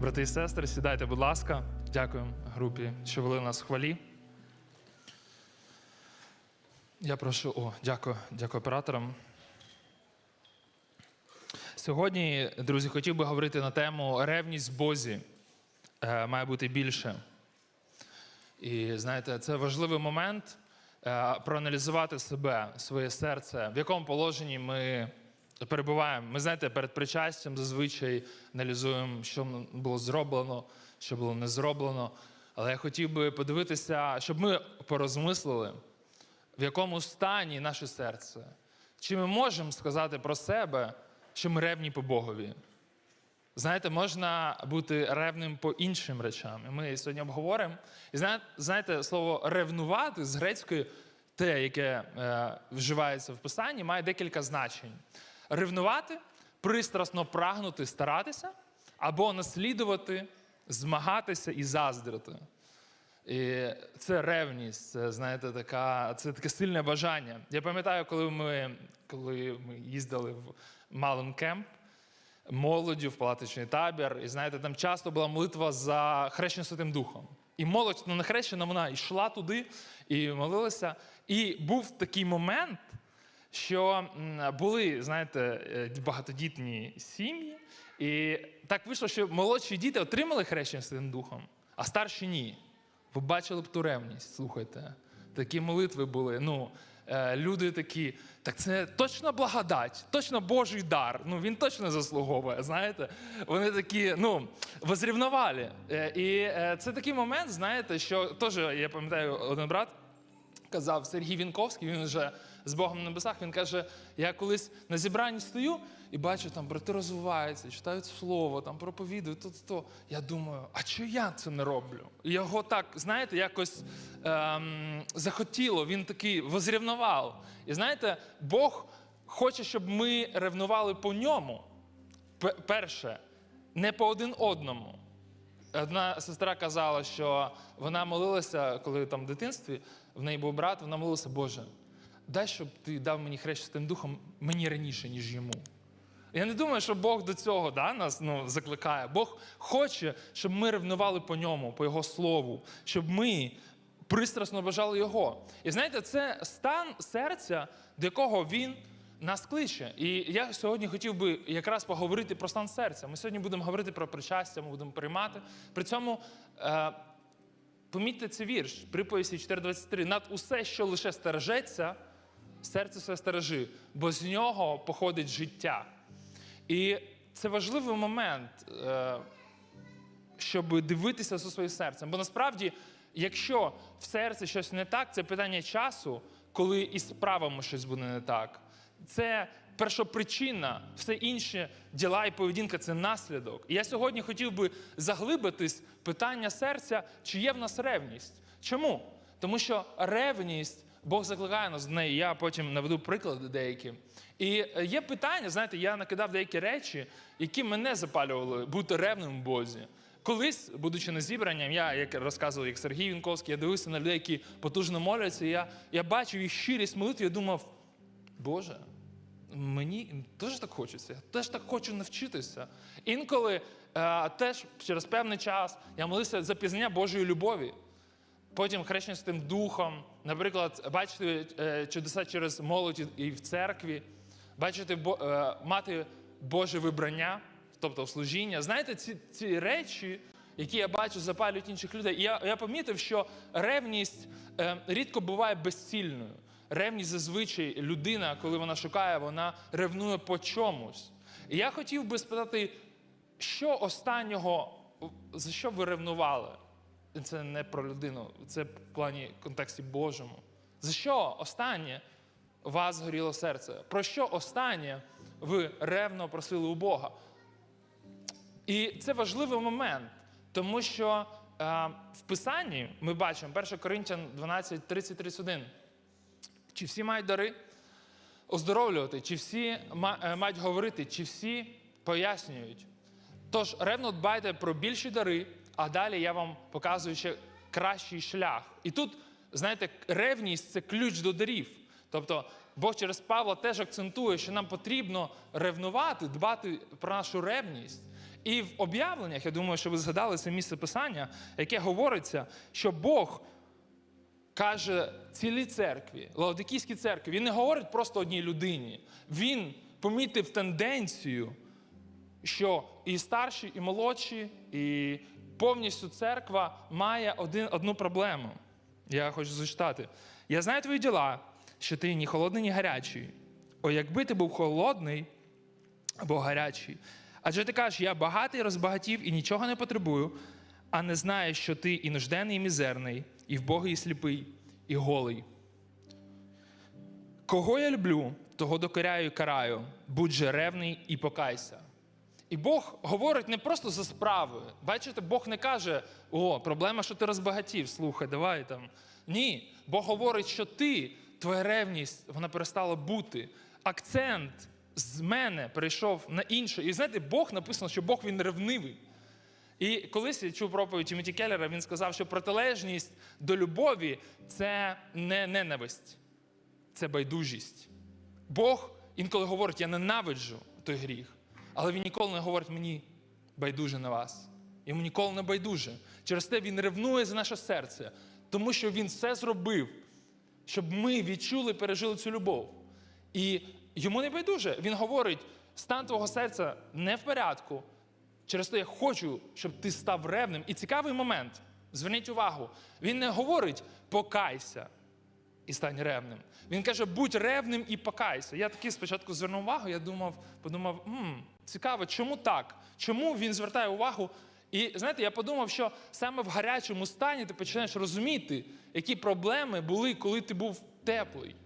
Брати і сестри, сідайте, будь ласка. Дякую групі, що вели нас в хвалі. Я прошу, о, дякую, дякую операторам. Сьогодні, друзі, хотів би говорити на тему ревність в Бозі. Е, має бути більше. І знаєте, це важливий момент е, проаналізувати себе, своє серце, в якому положенні ми перебуваємо. Ми знаєте, перед причастям зазвичай аналізуємо, що було зроблено, що було не зроблено. Але я хотів би подивитися, щоб ми порозмислили, в якому стані наше серце. Чи ми можемо сказати про себе, що ми ревні по Богові? Знаєте, можна бути ревним по іншим речам. І ми сьогодні обговоримо. І зна- знаєте, слово ревнувати з грецької, те, яке е, вживається в писанні, має декілька значень. Ревнувати, пристрасно прагнути, старатися, або наслідувати, змагатися і заздрити. І це ревність, це знаєте, така, це таке сильне бажання. Я пам'ятаю, коли ми, коли ми їздили в Малин Кемп, молоддю в палатичний табір. І знаєте, там часто була молитва за хрещення Святим Духом. І молодь, ну не хрещена, вона йшла туди і молилася. І був такий момент, що були, знаєте, е, багатодітні сім'ї, і так вийшло, що молодші діти отримали хрещення Святим Духом, а старші ні. Ви бачили б ту ревність, слухайте. Такі молитви були. Ну, е, люди такі, так це точно благодать, точно Божий дар. Ну він точно заслуговує. Знаєте, вони такі, ну, возрівновали. Е, і це такий момент, знаєте, що теж я пам'ятаю один брат казав Сергій Вінковський, він вже з Богом на небесах. Він каже: я колись на зібранні стою і бачу, там брати розвиваються, читають слово, там проповідують, то, то. Я думаю, а чого я це не роблю? І його так, знаєте, якось ем, захотіло, він такий возрівнував. І знаєте, Бог хоче, щоб ми ревнували по ньому. Перше, не по один одному. Одна сестра казала, що вона молилася, коли там в дитинстві в неї був брат, вона молилася, Боже, дай, щоб ти дав мені хрест Святим Духом мені раніше, ніж йому. Я не думаю, що Бог до цього да, нас ну, закликає. Бог хоче, щоб ми ревнували по ньому, по Його слову, щоб ми пристрасно бажали Його. І знаєте, це стан серця, до якого він нас кличе. І я сьогодні хотів би якраз поговорити про стан серця. Ми сьогодні будемо говорити про причастя, ми будемо приймати. При цьому е, помітьте цей вірш, приповісті 4.23. Над усе, що лише стережеться, серце все стережи, бо з нього походить життя. І це важливий момент, е, щоб дивитися за своїм серцем. Бо насправді, якщо в серці щось не так, це питання часу, коли і з справами щось буде не так. Це першопричина, все інше діла і поведінка це наслідок. І я сьогодні хотів би заглибитись питання серця, чи є в нас ревність. Чому? Тому що ревність, Бог закликає нас до неї. Я потім наведу приклади деякі. І е, є питання, знаєте, я накидав деякі речі, які мене запалювали бути ревним в Бозі. Колись, будучи на зібранням, я як розказував, як Сергій Вінковський, я дивився на людей, які потужно моляться. І я, я бачив їх щирість молитви, я думав, Боже, мені теж так хочеться, я теж так хочу навчитися. Інколи е, теж через певний час я молився за пізнання Божої любові. Потім хрещення з тим духом, наприклад, бачити е, чудеса через молодь і в церкві, бачити е, мати Боже вибрання, тобто служіння. Знаєте, ці, ці речі, які я бачу, запалюють інших людей. І я, я помітив, що ревність е, рідко буває безцільною. Ревність зазвичай людина, коли вона шукає, вона ревнує по чомусь. І я хотів би спитати, що останнього, за що ви ревнували? Це не про людину, це в плані контексті Божому. За що останнє у вас горіло серце? Про що останнє ви ревно просили у Бога? І це важливий момент, тому що е, в Писанні ми бачимо 1 Коринтян 12, 30, 31. Чи всі мають дари оздоровлювати, чи всі е, мають говорити, чи всі пояснюють. Тож ревно дбайте про більші дари, а далі я вам показую ще кращий шлях. І тут, знаєте, ревність це ключ до дарів. Тобто Бог через Павла теж акцентує, що нам потрібно ревнувати, дбати про нашу ревність. І в об'явленнях, я думаю, що ви згадали це місце писання, яке говориться, що Бог каже цілій церкві, Лаодикійській церкві, він не говорить просто одній людині. Він помітив тенденцію, що і старші, і молодші, і повністю церква має один, одну проблему. Я хочу зачитати. Я знаю твої діла, що ти ні холодний, ні гарячий. О, якби ти був холодний або гарячий. Адже ти кажеш, я багатий, розбагатів і нічого не потребую, а не знаєш, що ти і нужденний, і мізерний, і вбогий, і сліпий, і голий. Кого я люблю, того докоряю і караю, будь же ревний і покайся. І Бог говорить не просто за справи. Бачите, Бог не каже: о, проблема, що ти розбагатів, слухай, давай там. Ні, Бог говорить, що ти, твоя ревність, вона перестала бути. Акцент з мене перейшов на інше. І знаєте, Бог написано, що Бог він ревнивий. І колись я чув проповідь Тімоті Келлера, він сказав, що протилежність до любові це не ненависть, це байдужість. Бог інколи говорить, я ненавиджу той гріх, але він ніколи не говорить мені байдуже на вас. Йому ніколи не байдуже. Через те він ревнує за наше серце, тому що він все зробив, щоб ми відчули, пережили цю любов. І йому не байдуже. Він говорить: стан твого серця не в порядку. Через те я хочу, щоб ти став ревним. І цікавий момент. Зверніть увагу, він не говорить покайся і стань ревним. Він каже, будь ревним і покайся. Я таки спочатку звернув увагу, я думав, подумав, М, цікаво, чому так? Чому він звертає увагу? І знаєте, я подумав, що саме в гарячому стані ти починаєш розуміти, які проблеми були, коли ти був теплий.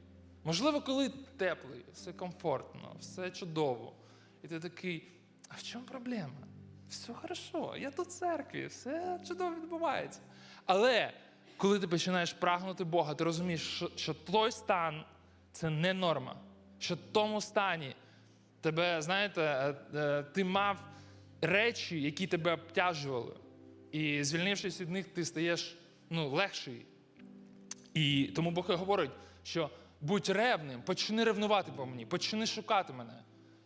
Можливо, коли теплий, все комфортно, все чудово. І ти такий, а в чому проблема? Все хорошо, я тут в церкві, все чудово відбувається. Але коли ти починаєш прагнути Бога, ти розумієш, що, той стан це не норма. Що в тому стані тебе, знаєте, е, е, ти мав речі, які тебе обтяжували. І звільнившись від них, ти стаєш ну, легший. І тому Бог і говорить, що будь ревним, почни ревнувати по мені, почни шукати мене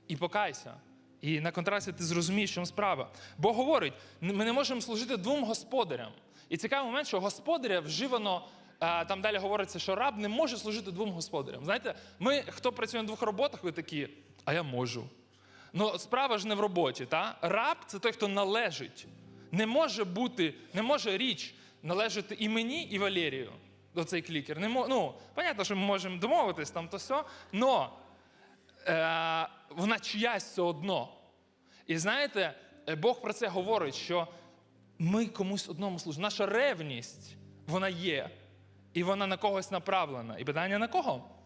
і покайся. І на контрасті ти зрозумієш, чому справа. Бог говорить, ми не можемо служити двом господарям. І цікавий момент, що господаря вживано, там далі говориться, що раб не може служити двом господарям. Знаєте, ми, хто працює на двох роботах, ви такі, а я можу. Ну, справа ж не в роботі. Та? Раб це той, хто належить. Не може бути, не може річ належати і мені, і Валерію. Оцей клікер. Не мо, ну, понятно, що ми можемо домовитись там то все, но е, вона чиясь все одно. І знаєте, е, Бог про це говорить, що ми комусь одному служимо. Наша ревність, вона є, і вона на когось направлена. І питання на кого?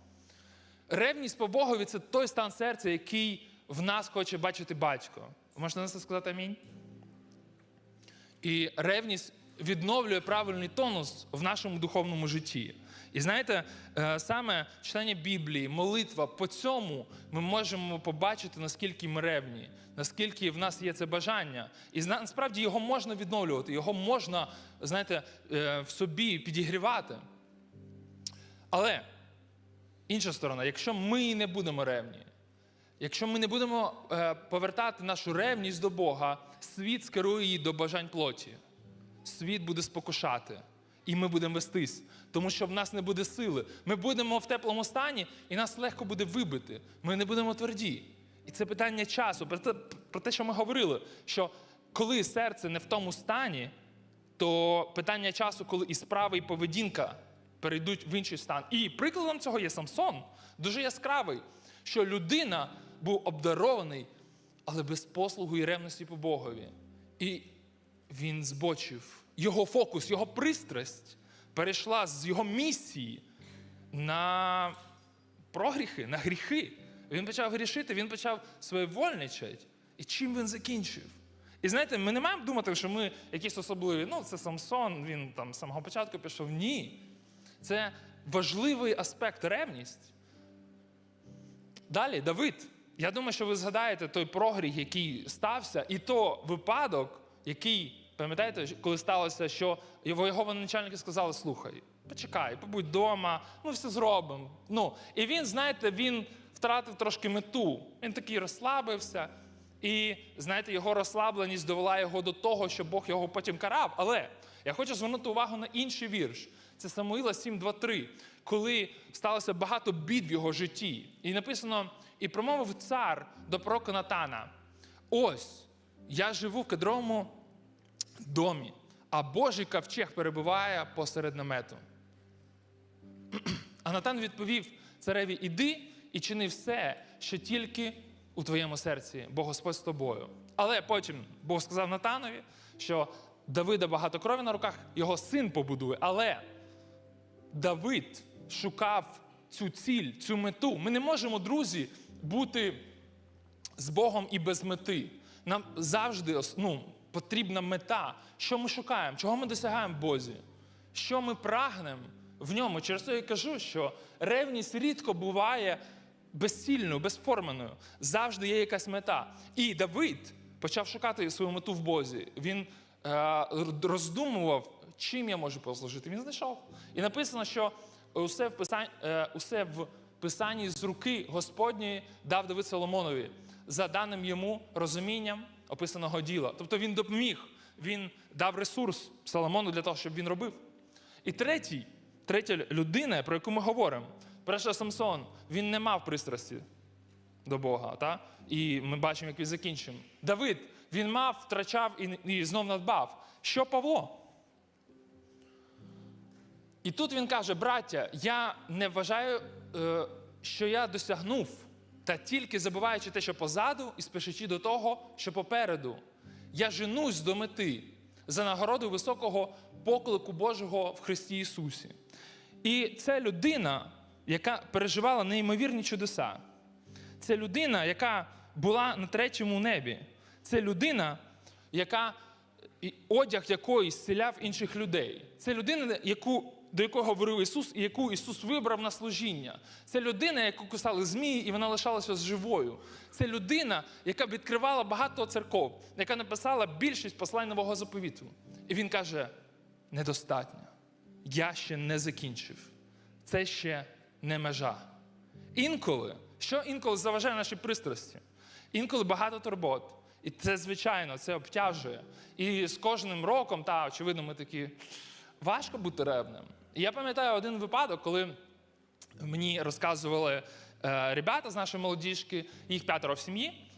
Ревність по Богові це той стан серця, який в нас хоче бачити батько. Можете на це сказати амінь? І ревність відновлює правильний тонус в нашому духовному житті. І знаєте, е, саме читання Біблії, молитва по цьому ми можемо побачити, наскільки ми ревні, наскільки в нас є це бажання. І насправді його можна відновлювати, його можна, знаєте, е, в собі підігрівати. Але інша сторона, якщо ми не будемо ревні, якщо ми не будемо е, повертати нашу ревність до Бога, світ скерує її до бажань плоті. Світ буде спокушати, і ми будемо вестись, тому що в нас не буде сили. Ми будемо в теплому стані, і нас легко буде вибити. Ми не будемо тверді. І це питання часу. Про те, про те, що ми говорили, що коли серце не в тому стані, то питання часу, коли і справа, і поведінка перейдуть в інший стан. І прикладом цього є Самсон, дуже яскравий, що людина був обдарований, але без послугу і ревності по Богові. І він збочив. Його фокус, його пристрасть перейшла з його місії на прогріхи, на гріхи. Він почав грішити, він почав своєвольничати. І чим він закінчив? І знаєте, ми не маємо думати, що ми якісь особливі. Ну, це Самсон, він там з самого початку пішов. Ні. Це важливий аспект ревність. Далі, Давид. Я думаю, що ви згадаєте той прогріх, який стався, і то випадок, який, пам'ятаєте, коли сталося, що його його начальники сказали: слухай, почекай, побудь вдома, ми все зробимо. Ну, і він, знаєте, він втратив трошки мету. Він такий розслабився. І знаєте, його розслабленість довела його до того, що Бог його потім карав. Але я хочу звернути увагу на інший вірш. Це Самуїла 7.2.3, коли сталося багато бід в його житті. І написано: і промовив цар до пророка Натана: Ось я живу в кедровому домі, а Божий ковчег перебуває посеред намету. А Натан відповів цареві: іди і чини все, що тільки у твоєму серці, бо Господь з тобою. Але потім Бог сказав Натанові, що Давида багато крові на руках, його син побудує. Але Давид шукав цю ціль, цю мету. Ми не можемо, друзі, бути з Богом і без мети. Нам завжди ну, потрібна мета. Що ми шукаємо, чого ми досягаємо в Бозі, що ми прагнемо в ньому. Через це я кажу, що ревність рідко буває безцільною, безформеною. Завжди є якась мета. І Давид почав шукати свою мету в Бозі. Він е, роздумував, чим я можу послужити. Він знайшов. І написано, що усе в писанні, е, усе в писанні з руки Господньої дав Давид Соломонові за даним йому розумінням описаного діла. Тобто він допоміг, він дав ресурс Соломону для того, щоб він робив. І третій, третя людина, про яку ми говоримо, перша Самсон, він не мав пристрасті до Бога. Та? І ми бачимо, як він закінчив. Давид, він мав, втрачав і, і знов надбав. Що Павло? І тут він каже: браття, я не вважаю, е, що я досягнув, та тільки забуваючи те, що позаду, і спішачи до того, що попереду. Я женусь до мети за нагородою високого поклику Божого в Христі Ісусі. І це людина, яка переживала неймовірні чудеса. Це людина, яка була на третьому небі. Це людина, яка одяг якої зціляв інших людей. Це людина, яку, до якого говорив Ісус, і яку Ісус вибрав на служіння. Це людина, яку кусали змії, і вона лишалася живою. Це людина, яка відкривала багато церков, яка написала більшість послань нового заповіту. І він каже: недостатньо. Я ще не закінчив. Це ще не межа. Інколи, що інколи заважає нашій пристрасті? Інколи багато турбот. І це, звичайно, це обтяжує. І з кожним роком, та, очевидно, ми такі важко бути ревним. Я пам'ятаю один випадок, коли мені розказували е, ребята з нашої молодіжки, їх п'ятеро в сім'ї,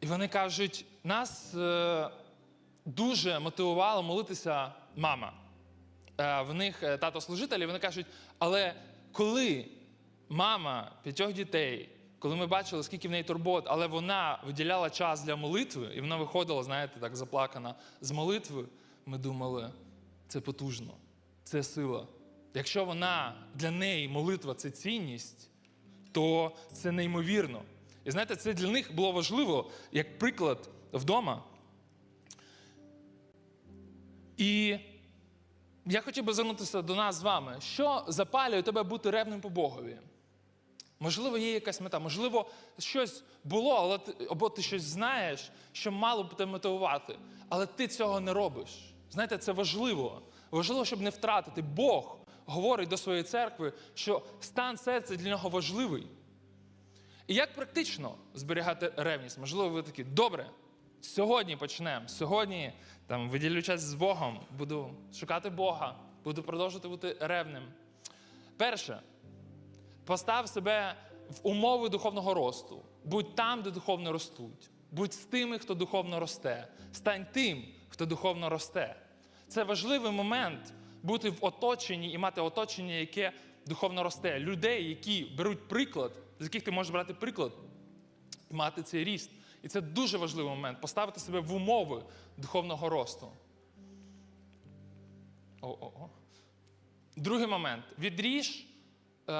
і вони кажуть, нас е, дуже мотивувала молитися мама. Е, в них е, тато служитель, і вони кажуть, але коли мама п'ятьох дітей, коли ми бачили, скільки в неї турбот, але вона виділяла час для молитви, і вона виходила, знаєте, так заплакана з молитви, ми думали, це потужно, це сила. Якщо вона для неї молитва це цінність, то це неймовірно. І знаєте, це для них було важливо як приклад вдома. І я хотів би звернутися до нас з вами. Що запалює тебе бути ревним по Богові? Можливо, є якась мета, можливо, щось було, але ти, або ти щось знаєш, що мало б тебе мотивувати, але ти цього не робиш. Знаєте, це важливо. Важливо, щоб не втратити. Бог говорить до своєї церкви, що стан серця для нього важливий. І як практично зберігати ревність? Можливо, ви такі, добре, сьогодні почнемо. Сьогодні там, виділю час з Богом, буду шукати Бога, буду продовжувати бути ревним. Перше, постав себе в умови духовного росту. Будь там, де духовно ростуть. Будь з тими, хто духовно росте. Стань тим, хто духовно росте. Це важливий момент бути в оточенні і мати оточення, яке духовно росте. Людей, які беруть приклад, з яких ти можеш брати приклад, і мати цей ріст. І це дуже важливий момент поставити себе в умови духовного росту. О-о-о. Другий момент. Відріж е,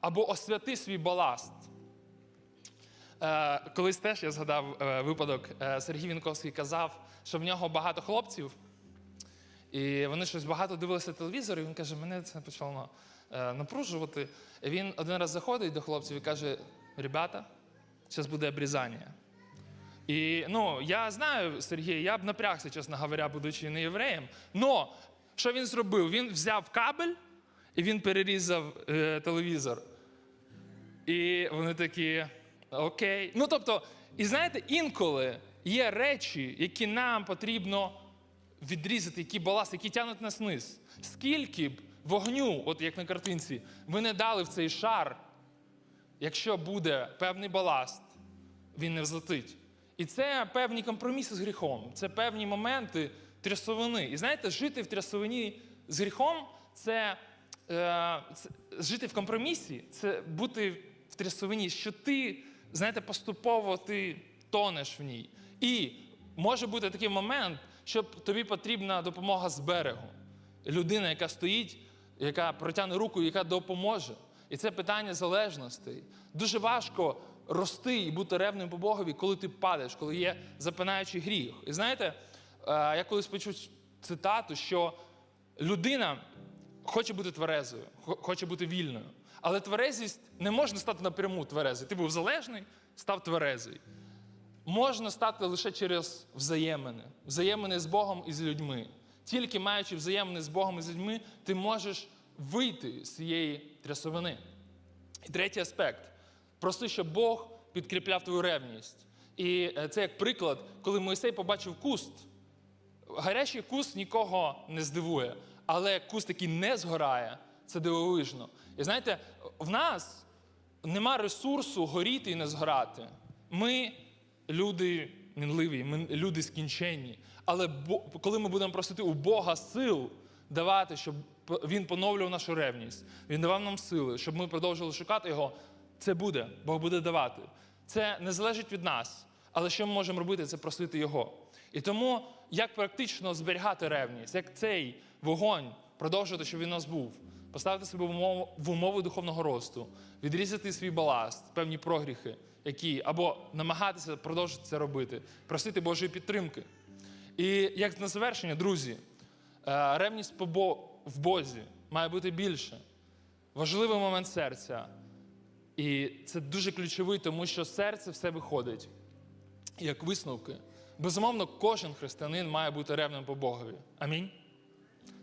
або освяти свій баласт. Е, колись теж я згадав е, випадок, Сергій Вінковський казав, що в нього багато хлопців, і вони щось багато дивилися телевізор, і він каже, мене це почало е, напружувати. І він один раз заходить до хлопців і каже: ребята, зараз буде обрізання. І ну, я знаю, Сергій, я б напрягся, чесно говоря, будучи не євреєм. Но що він зробив? Він взяв кабель і він перерізав е, телевізор. І вони такі, окей. Ну тобто, І знаєте, інколи є речі, які нам потрібно відрізати, які баласт, які тягнуть нас вниз. Скільки б вогню, от як на картинці, ви не дали в цей шар, якщо буде певний баласт, він не взлетить. І це певні компроміси з гріхом, це певні моменти трясовини. І знаєте, жити в трясовині з гріхом це, е, це жити в компромісі, це бути в трясовині, що ти, знаєте, поступово ти тонеш в ній. І може бути такий момент, що тобі потрібна допомога з берегу. Людина, яка стоїть, яка протягне руку, яка допоможе. І це питання залежностей. Дуже важко рости і бути ревним по Богові, коли ти падаєш, коли є запинаючий гріх. І знаєте, е, я колись почув цитату, що людина хоче бути тверезою, хоче бути вільною. Але тверезість не можна стати напряму тверезий. Ти був залежний, став тверезий. Можна стати лише через взаємини, взаємини з Богом і з людьми. Тільки маючи взаємини з Богом і з людьми, ти можеш вийти з цієї трясовини. І третій аспект. Проси, щоб Бог підкріпляв твою ревність. І е, це як приклад, коли Мойсей побачив куст. Гарячий куст нікого не здивує, але куст, який не згорає, це дивовижно. І знаєте, в нас нема ресурсу горіти і не згорати. Ми люди мінливі, ми люди скінченні. Але коли ми будемо просити у Бога сил давати, щоб Він поновлював нашу ревність, Він давав нам сили, щоб ми продовжували шукати Його, це буде, Бог буде давати. Це не залежить від нас. Але що ми можемо робити, це просити Його. І тому як практично зберігати ревність, як цей вогонь продовжувати, щоб він у нас був, поставити себе в умову, в умови духовного росту, відрізати свій баласт, певні прогріхи, які або намагатися продовжити це робити, просити Божої підтримки. І як на завершення, друзі, е, ревність в Бозі має бути більше. Важливий момент серця. І це дуже ключовий, тому що серце все виходить як висновки. Безумовно, кожен християнин має бути ревним по Богові. Амінь.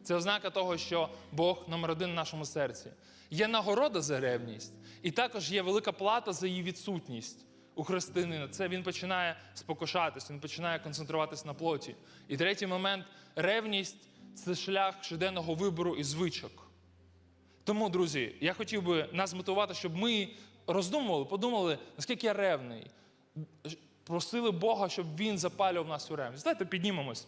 Це ознака того, що Бог номер один в нашому серці. Є нагорода за ревність, і також є велика плата за її відсутність у християнина. Це він починає спокушатись, він починає концентруватись на плоті. І третій момент ревність це шлях щоденного вибору і звичок. Тому, друзі, я хотів би нас мотивувати, щоб ми роздумували, подумали, наскільки я ревний. Просили Бога, щоб Він запалював нас у ревність. Давайте піднімемось.